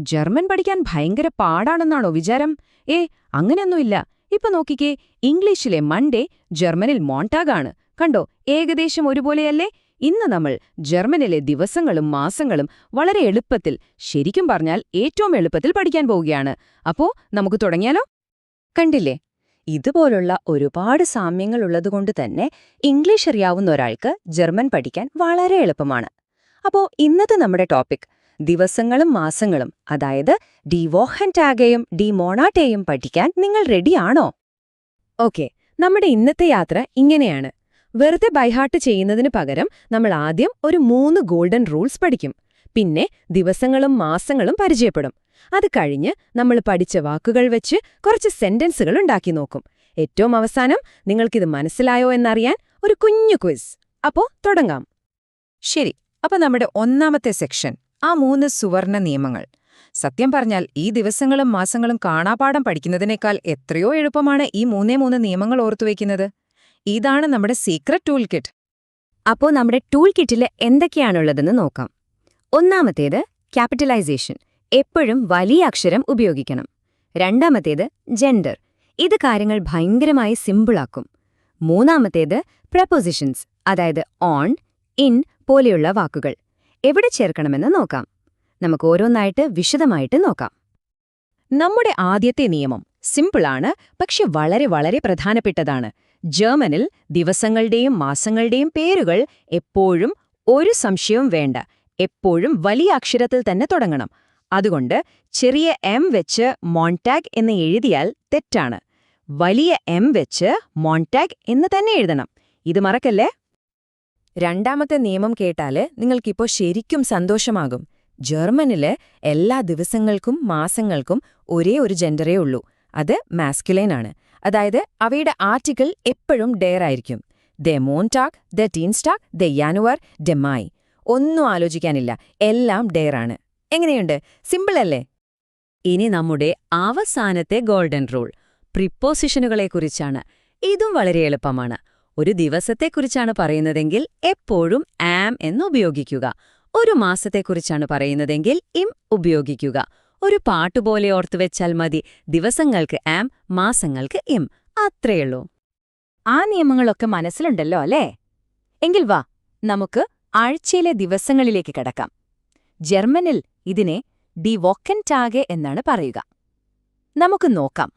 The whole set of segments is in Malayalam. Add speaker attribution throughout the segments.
Speaker 1: ജർമ്മൻ പഠിക്കാൻ ഭയങ്കര പാടാണെന്നാണോ വിചാരം? ഏ അങ്ങനെയൊന്നുമില്ല. ഇപ്പൊ നോക്കിക്കേ ഇംഗ്ലീഷിലെ മൺഡേ ജർമ്മനിൽ മോണ്ടാഗാണ് കണ്ടോ ഏകദേശം ഒരുപോലെയല്ലേ? ഇന്ന് നമ്മൾ ജർമ്മനിലെ ദിവസങ്ങളും മാസങ്ങളും വളരെ എളുപ്പത്തിൽ ശരിക്കും പറഞ്ഞാൽ ഏറ്റവും എളുപ്പത്തിൽ പഠിക്കാൻ പോവുകയാണ്. അപ്പോ നമുക്ക് തുടങ്ങിയാലോ? കണ്ടില്ലേ? ഇതുപോലുള്ള ഒരുപാട് സാമ്യങ്ങൾ ഉള്ളതുകൊണ്ട് തന്നെ ഇംഗ്ലീഷ് അറിയാവുന്ന ഒരാൾക്ക് ജർമ്മൻ പഠിക്കാൻ വളരെ എളുപ്പമാണ്. അപ്പോ ഇന്നത്തെ നമ്മുടെ ടോപ്പിക് ദിവസങ്ങളും മാസങ്ങളും അതായത് ഡി വോഹൻടാഗയും ഡി മോണാട്ടേയും പഠിക്കാൻ നിങ്ങൾ റെഡിയാണോ? ഓക്കെ നമ്മുടെ ഇന്നത്തെ യാത്ര ഇങ്ങനെയാണ്. വെറുതെ ബൈഹാർട്ട് ചെയ്യുന്നതിന് പകരം നമ്മൾ ആദ്യം ഒരു മൂന്ന് ഗോൾഡൻ റൂൾസ് പഠിക്കും. പിന്നെ ദിവസങ്ങളും മാസങ്ങളും പരിചയപ്പെടും. അത് കഴിഞ്ഞ് നമ്മൾ പഠിച്ച വാക്കുകൾ വെച്ച് കുറച്ച് സെന്റൻസുകൾ ഉണ്ടാക്കി നോക്കും. ഏറ്റവും അവസാനം നിങ്ങൾക്കിത് മനസ്സിലായോ എന്നറിയാൻ ഒരു കുഞ്ഞു ക്വിസ്. അപ്പോ തുടങ്ങാം. ശരി അപ്പൊ നമ്മുടെ ഒന്നാമത്തെ സെക്ഷൻ. ആ മൂന്ന് സുവർണ നിയമങ്ങൾ. സത്യം പറഞ്ഞാൽ ഈ ദിവസങ്ങളും മാസങ്ങളും കാണാപാഠം പഠിക്കുന്നതിനേക്കാൾ എത്രയോ എളുപ്പമാണ് ഈ മൂന്നേ മൂന്ന് നിയമങ്ങൾ ഓർത്തുവെക്കുന്നത് ഇതാണ് നമ്മുടെ സീക്രട്ട് ടൂൾ കിറ്റ് അപ്പോൾ നമ്മുടെ ടൂൾ കിറ്റിൽ എന്തൊക്കെയാണുള്ളതെന്ന് നോക്കാം. ഒന്നാമത്തേത് ക്യാപിറ്റലൈസേഷൻ എപ്പോഴും വലിയ അക്ഷരം ഉപയോഗിക്കണം. രണ്ടാമത്തേത് ജെൻഡർ ഇത് കാര്യങ്ങൾ ഭയങ്കരമായി സിമ്പിളാക്കും മൂന്നാമത്തേത് പ്രപ്പോസിഷൻസ് അതായത് ഓൺ ഇൻ പോലെയുള്ള വാക്കുകൾ. എവിടെ ചേർക്കണമെന്ന് നോക്കാം. നമുക്ക് ഓരോന്നായിട്ട് വിശദമായിട്ട് നോക്കാം. നമ്മുടെ ആദ്യത്തെ നിയമം സിമ്പിളാണ് പക്ഷെ വളരെ വളരെ പ്രധാനപ്പെട്ടതാണ്. ജർമ്മനിൽ ദിവസങ്ങളുടെയും മാസങ്ങളുടെയും പേരുകൾ എപ്പോഴും ഒരു സംശയവും വേണ്ട. എപ്പോഴും വലിയ അക്ഷരത്തിൽ തന്നെ തുടങ്ങണം. അതുകൊണ്ട് ചെറിയ എം വെച്ച് മോൺടാഗ് എന്ന് എഴുതിയാൽ തെറ്റാണ്. വലിയ എം വെച്ച് മോൺടാഗ് എന്ന് തന്നെ എഴുതണം. ഇത് മറക്കല്ലേ? രണ്ടാമത്തെ നിയമം കേട്ടാൽ നിങ്ങൾക്കിപ്പോ ശരിക്കും സന്തോഷമാകും. ജർമ്മനിൽ എല്ലാ ദിവസങ്ങൾക്കും മാസങ്ങൾക്കും ഒരേ ഒരു ജെൻഡറേ ഉള്ളൂ. അത് മാസ്കുലൈൻ ആണ്. അതായത് അവയുടെ ആർട്ടിക്കിൾ എപ്പോഴും ഡെയർ ആയിരിക്കും. ദ മോൺടാഗ് ദ ടീൻസ്റ്റാഗ് ദ യാനുവർ ദ മായി. ഒന്നും ആലോചിക്കാനില്ല. എല്ലാം ഡെയറാണ് എങ്ങനെയുണ്ട്? സിമ്പിൾ അല്ലേ? ഇനി നമ്മുടെ അവസാനത്തെ ഗോൾഡൻ റൂൾ. പ്രിപ്പോസിഷനുകളെക്കുറിച്ചാണ് ഇതും വളരെ എളുപ്പമാണ്. ഒരു ദിവസത്തെക്കുറിച്ചാണ് പറയുന്നതെങ്കിൽ എപ്പോഴും ആം എന്ന് ഉപയോഗിക്കുക. ഒരു മാസത്തെക്കുറിച്ചാണ് പറയുന്നതെങ്കിൽ ഇം ഉപയോഗിക്കുക. ഒരു പാട്ടുപോലെ ഓർത്തുവെച്ചാൽ മതി. ദിവസങ്ങൾക്ക് ആം മാസങ്ങൾക്ക് ഇം അത്രയുള്ളൂ. ആ നിയമങ്ങളൊക്കെ മനസ്സിലുണ്ടല്ലോ അല്ലേ? എങ്കിൽ വാ നമുക്ക് ആഴ്ചയിലെ ദിവസങ്ങളിലേക്ക് കടക്കാം. ജർമ്മനിൽ ഇതിനെ ഡി വോക്കന്റാകെ എന്നാണ് പറയുക. നമുക്ക് നോക്കാം.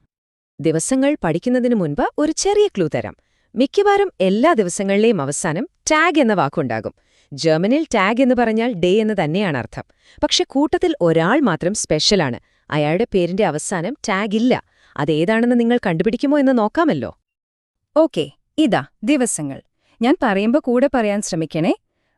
Speaker 1: ദിവസങ്ങൾ പഠിക്കുന്നതിനു മുൻപ് ഒരു ചെറിയ ക്ലൂ തരാം. മിക്കവാറും എല്ലാ ദിവസങ്ങളിലെയും അവസാനം ടാഗ് എന്ന വാക്കുണ്ടാകും. ജർമ്മനിൽ ടാഗ് എന്ന് പറഞ്ഞാൽ ഡേ എന്ന് തന്നെയാണ് അർത്ഥം. പക്ഷെ കൂട്ടത്തിൽ ഒരാൾ മാത്രം സ്പെഷ്യലാണ് അയാളുടെ പേരിന്റെ അവസാനം ടാഗ് ഇല്ല. അതേതാണെന്ന് നിങ്ങൾ കണ്ടുപിടിക്കുമോ എന്ന് നോക്കാമല്ലോ. ഓക്കെ ഇതാ ദിവസങ്ങൾ. ഞാൻ പറയുമ്പോൾ കൂടെ പറയാൻ ശ്രമിക്കണേ.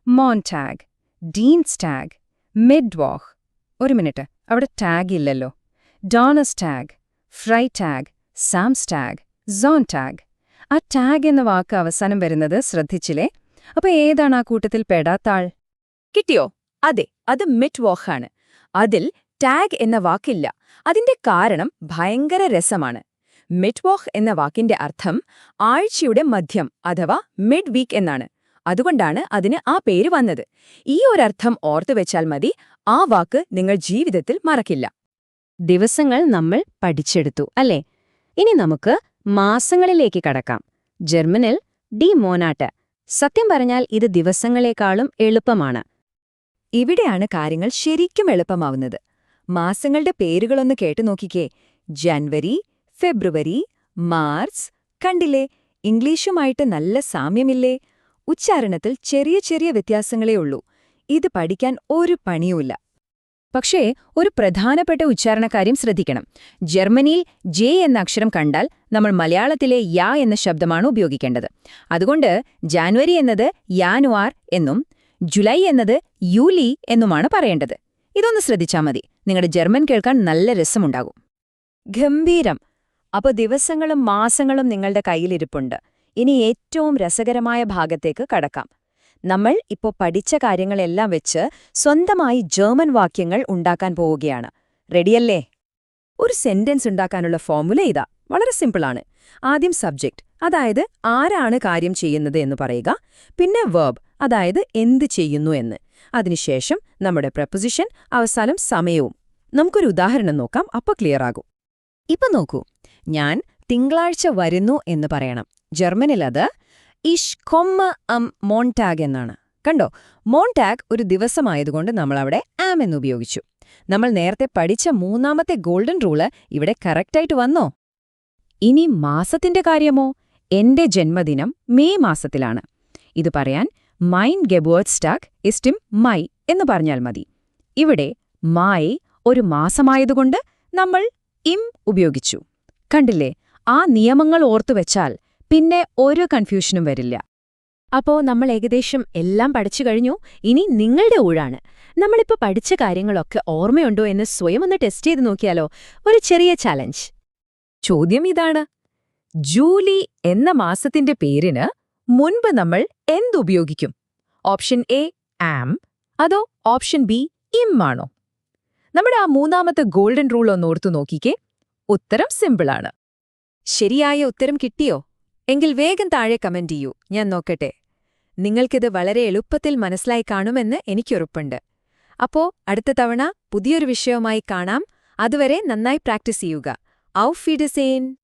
Speaker 1: മോൺ ടാഗ് ഡീൻസ് ടാഗ് മിഡ് വാഹ് ഒരു മിനിറ്റ് അവിടെ ടാഗ് ഇല്ലല്ലോ. ഡോണസ് ടാഗ് ഫ്രൈ ടാഗ് സാംസ് ടാഗ് സോൺ ടാഗ് ആ ടാഗ് എന്ന വാക്ക് അവസാനം വരുന്നത് ശ്രദ്ധിച്ചില്ലേ? അപ്പൊ ഏതാണ് ആ കൂട്ടത്തിൽ പെടാത്ത ആൾ കിട്ടിയോ? അതെ അത് മിറ്റ് ആണ് അതിൽ ടാഗ് എന്ന വാക്കില്ല. അതിന്റെ കാരണം ഭയങ്കര രസമാണ്. മിഡ്വാഹ് എന്ന വാക്കിന്റെ അർത്ഥം ആഴ്ചയുടെ മധ്യം അഥവാ മിഡ് വീക്ക് എന്നാണ്. അതുകൊണ്ടാണ് അതിന് ആ പേര് വന്നത്. ഈ ഒരർത്ഥം ഓർത്തുവെച്ചാൽ മതി ആ വാക്ക് നിങ്ങൾ ജീവിതത്തിൽ മറക്കില്ല. ദിവസങ്ങൾ നമ്മൾ പഠിച്ചെടുത്തു അല്ലേ? ഇനി നമുക്ക് മാസങ്ങളിലേക്ക് കടക്കാം. ജർമ്മനിൽ ഡി മോനാട്ട്. സത്യം പറഞ്ഞാൽ ഇത് ദിവസങ്ങളെക്കാളും എളുപ്പമാണ്. ഇവിടെയാണ് കാര്യങ്ങൾ ശരിക്കും എളുപ്പമാവുന്നത്. മാസങ്ങളുടെ പേരുകളൊന്ന് കേട്ടു നോക്കിക്കേ. ജനുവരി ഫെബ്രുവരി മാർച്ച്. കണ്ടില്ലേ? ഇംഗ്ലീഷുമായിട്ട് നല്ല സാമ്യമില്ലേ? ഉച്ചാരണത്തിൽ ചെറിയ ചെറിയ വ്യത്യാസങ്ങളേ ഉള്ളൂ. ഇത് പഠിക്കാൻ ഒരു പണിയുമില്ല. പക്ഷേ ഒരു പ്രധാനപ്പെട്ട ഉച്ചാരണക്കാര്യം ശ്രദ്ധിക്കണം. ജർമ്മനിയിൽ ജെ എന്ന അക്ഷരം കണ്ടാൽ നമ്മൾ മലയാളത്തിലെ യാ എന്ന ശബ്ദമാണ് ഉപയോഗിക്കേണ്ടത്. അതുകൊണ്ട് ജാനുവരി എന്നത് യാനുവാർ എന്നും ജുലൈ എന്നത് യൂലി എന്നുമാണ് പറയേണ്ടത്. ഇതൊന്ന് ശ്രദ്ധിച്ചാൽ മതി. നിങ്ങളുടെ ജർമ്മൻ കേൾക്കാൻ നല്ല രസമുണ്ടാകും. ഗംഭീരം. അപ്പോൾ ദിവസങ്ങളും മാസങ്ങളും നിങ്ങളുടെ കയ്യിലിരിപ്പുണ്ട്. ഇനി ഏറ്റവും രസകരമായ ഭാഗത്തേക്ക് കടക്കാം. നമ്മൾ ഇപ്പോൾ പഠിച്ച കാര്യങ്ങളെല്ലാം വെച്ച് സ്വന്തമായി ജർമ്മൻ വാക്യങ്ങൾ ഉണ്ടാക്കാൻ പോവുകയാണ്. റെഡിയല്ലേ? ഒരു സെന്റൻസ് ഉണ്ടാക്കാനുള്ള ഫോർമുല ഇതാ. വളരെ സിമ്പിളാണ്. ആദ്യം സബ്ജക്റ്റ് അതായത് ആരാണ് കാര്യം ചെയ്യുന്നത് എന്ന് പറയുക. പിന്നെ വേർബ് അതായത് എന്ത് ചെയ്യുന്നു എന്ന്. അതിനുശേഷം നമ്മുടെ പ്രപ്പൊസിഷൻ അവസാനം സമയവും. നമുക്കൊരു ഉദാഹരണം നോക്കാം അപ്പൊ ക്ലിയർ ആകും. ഇപ്പൊ നോക്കൂ. ഞാൻ തിങ്കളാഴ്ച വരുന്നു എന്ന് പറയണം. ജർമ്മനിൽ അത് ഇഷ് കൊമ്മ അം മോൺടാഗ് എന്നാണ്. കണ്ടോ? മോൺടാഗ് ഒരു ദിവസമായതുകൊണ്ട് നമ്മളവിടെ ആം എന്ന് ഉപയോഗിച്ചു. നമ്മൾ നേരത്തെ പഠിച്ച മൂന്നാമത്തെ ഗോൾഡൻ റൂൾ ഇവിടെ കറക്റ്റായിട്ട് വന്നോ? ഇനി മാസത്തിന്റെ കാര്യമോ? എന്റെ ജന്മദിനം മെയ് മാസത്തിലാണ്. ഇത് പറയാൻ മൈൻ ഗെബേർഡ്സ്റ്റാഗ് ഇസ്റ്റിം മൈ എന്ന് പറഞ്ഞാൽ മതി. ഇവിടെ മായി ഒരു മാസമായതുകൊണ്ട് നമ്മൾ ഇം ഉപയോഗിച്ചു. കണ്ടില്ലേ? ആ നിയമങ്ങൾ ഓർത്തുവെച്ചാൽ പിന്നെ ഒരു കൺഫ്യൂഷനും വരില്ല.
Speaker 2: അപ്പോ നമ്മൾ ഏകദേശം എല്ലാം പഠിച്ചു കഴിഞ്ഞു. ഇനി നിങ്ങളുടെ ഊഴാണ്. നമ്മളിപ്പോ പഠിച്ച കാര്യങ്ങളൊക്കെ ഓർമ്മയുണ്ടോ എന്ന് സ്വയം ഒന്ന് ടെസ്റ്റ് ചെയ്ത് നോക്കിയാലോ? ഒരു ചെറിയ ചലഞ്ച്
Speaker 1: ചോദ്യം ഇതാണ്. ജൂലി എന്ന മാസത്തിന്റെ പേരിന് മുൻപ് നമ്മൾ എന്തുപയോഗിക്കും ഓപ്ഷൻ എ ആം. അതോ ഓപ്ഷൻ ബി ഇം ആണോ? നമ്മുടെ ആ മൂന്നാമത്തെ ഗോൾഡൻ റൂൾ ഒന്ന് ഓർത്തു നോക്കിക്കേ. ഉത്തരം സിമ്പിളാണ്. ശരിയായ ഉത്തരം കിട്ടിയോ? എങ്കിൽ വേഗം താഴെ കമന്റ് ചെയ്യൂ. ഞാൻ നോക്കട്ടെ. നിങ്ങൾക്കിത് വളരെ എളുപ്പത്തിൽ മനസ്സിലായി കാണുമെന്ന് എനിക്കുറപ്പുണ്ട്. അപ്പോ അടുത്ത തവണ പുതിയൊരു വിഷയവുമായി കാണാം. അതുവരെ നന്നായി പ്രാക്ടീസ് ചെയ്യുക. ഔ ഫീഡസേൻ